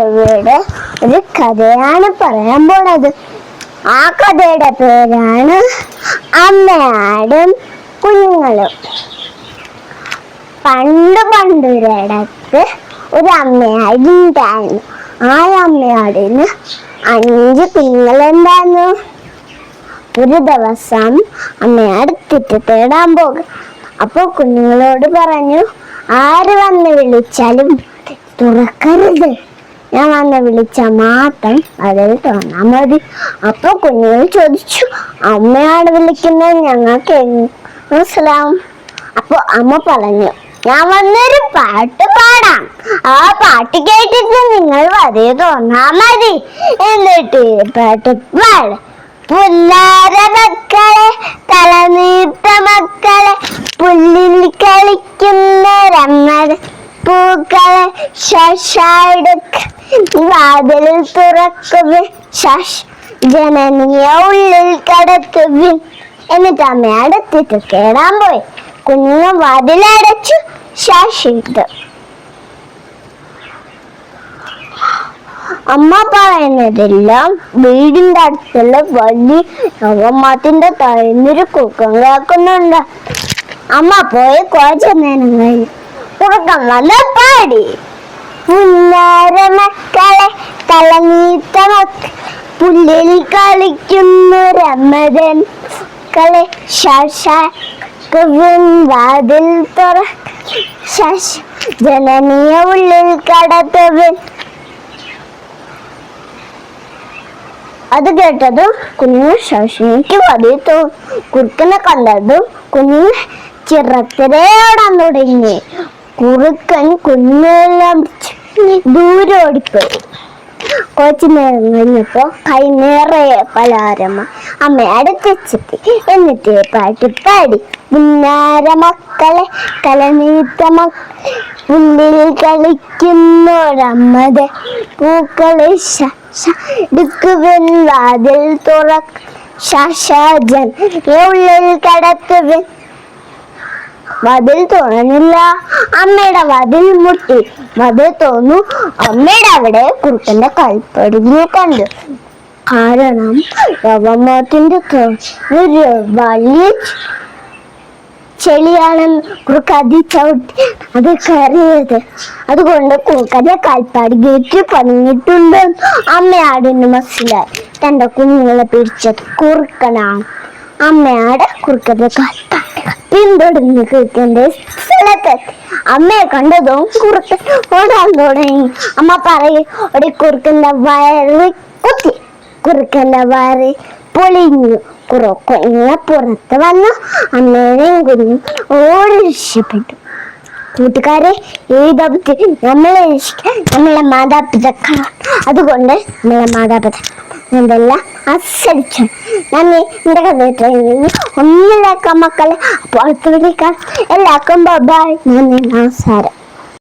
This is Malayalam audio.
ഇവിടെ ഒരു കഥയാണ് പറയാൻ പോണത്. ആ കഥയുടെ പേരാണ് അമ്മയാടും കുഞ്ഞുങ്ങളും. പണ്ട് പണ്ടൊരിടത്ത് ഒരു അമ്മയാടുണ്ടായിരുന്നു. ആ അമ്മയാടിന് അഞ്ച് കുഞ്ഞുങ്ങളുണ്ടായിരുന്നു ഒരു ദിവസം അമ്മയാട് തിറ്റ് തേടാൻ പോകും. അപ്പോൾ കുഞ്ഞുങ്ങളോട് പറഞ്ഞു ആര് വന്ന് വിളിച്ചാലും തുറക്കരുത്. ഞാൻ വന്ന് വിളിച്ചാൽ മാത്രം അതിൽ തുറന്നാൽ മതി. അപ്പോൾ കുഞ്ഞുങ്ങൾ ചോദിച്ചു അമ്മയാണ് വിളിക്കുന്നത്? ഞങ്ങൾക്ക് മനസ്സിലാവും. അപ്പോൾ അമ്മ പറഞ്ഞു ഞാൻ വന്നൊരു പാട്ട് പാടാം. ആ പാട്ട് കേട്ടിട്ട് നിങ്ങൾ വരെ തോന്നാ മതി. എന്നിട്ട് പാട്ട് പാട്. പുല്ലാര മക്കളെ തലനീർത്ത വാതിലിൽ തുറക്കുവിൻ ശശ ജനനിയ ഉള്ളിൽ കടത്തുവിൻ എന്നിട്ട് അമ്മ അടുത്തിട്ട് കേടാൻ പോയി. കുഞ്ഞു വാതിലടച്ചു ശശിട്ട് അമ്മ പറയുന്നതെല്ലാം വീടിന്റെ അടുത്തുള്ള വലിയ നവമാത്തിന്റെ തഴഞ്ഞൊരു കുക്കം കേൾക്കുന്നുണ്ട് അമ്മ പോയി കുറച്ച് നേരം കഴിഞ്ഞു ഉറക്കം നല്ല പാടി. മക്കളെ തലനീത്ത പുല്ലിൽ കളിക്കുന്നു രമതൻ മക്കളെ വാതിൽ തുറ ജനനീയ ഉള്ളിൽ കടത്തവൻ. അത് കേട്ടതും കുഞ്ഞു ശശിക്ക് വലിയ തോ കുറുക്കനെ കണ്ടതും കുഞ്ഞു ചിറത്തിരയോടാൻ തുടങ്ങി കുറുക്കൻ കുഞ്ഞെല്ലാം ദൂരെ ഓടിപ്പോയി കുറച്ചു നേരം കഴിഞ്ഞപ്പോ കൈ നിറയെ പലാരമ അമ്മ അടുത്തെത്തി എന്നിട്ട് പാട്ട് പാടി. പുന്നാര മക്കളെ കലനീത്ത മക്കളിൽ കളിക്കുന്നോടമ്മതെ പൂക്കളെ ശടുക്കുവൻ വാതിൽ തുറക്ക് ശശാജൻ ഉള്ളിൽ കടത്തുവൻ മതിൽ തുറന്നില്ല അമ്മയുടെ മതിൽ മുട്ടി. മതിൽ തോന്നു. അമ്മയുടെ അവിടെ കുറുക്കന്റെ കൽപ്പടിഞ്ഞു കണ്ടു. കാരണം രവമാത്തിന്റെ ഒരു വലിയ ചെളിയാണെന്ന് കുറുക്കതി ചവിട്ടി അത് കയറിയത്. അതുകൊണ്ട് കുറുക്കന്റെ കൽപ്പാട് ഗേറ്റ് പണിഞ്ഞിട്ടുണ്ട് അമ്മയാടിന് മനസ്സിലായി. തന്റെ കുഞ്ഞുങ്ങളെ പിടിച്ചത് കുറുക്കനാണ്. അമ്മയാട് കുറുക്കന്റെ കാൽപ്പാട് പിന്തുടർന്ന് കുറുക്കന്റെ സ്ഥലത്തെത്തി അമ്മയെ കണ്ടതും കുറുക്കൻ ഓടാൻ തുടങ്ങി. അമ്മ പറയും ഒരു കുറുക്കന്റെ വയറ് കുത്തി? കുറുക്കന്റെ വയറ് പൊളിഞ്ഞു. കുറുക്കനെ പുറത്ത് വന്നു. അമ്മയുടെയും കുഞ്ഞും ഓടി രക്ഷപ്പെട്ടു. കൂട്ടുകാരെ ഈ ദൗത്യം നമ്മളെ രക്ഷിക്കാൻ നമ്മളെ മാതാപിതാക്കളാണ്. അതുകൊണ്ട് നമ്മളെ മാതാപിതാക്കൾ എന്തെല്ലാം അനുസരിച്ചു നന്ദി എന്റെ കഥ ഒന്നിലാക്കാം മക്കളെ അപ്പോൾ അടുത്ത വിളിക്കാം എല്ലാവർക്കും ബൈ നന്ദി നമസ്കാരം.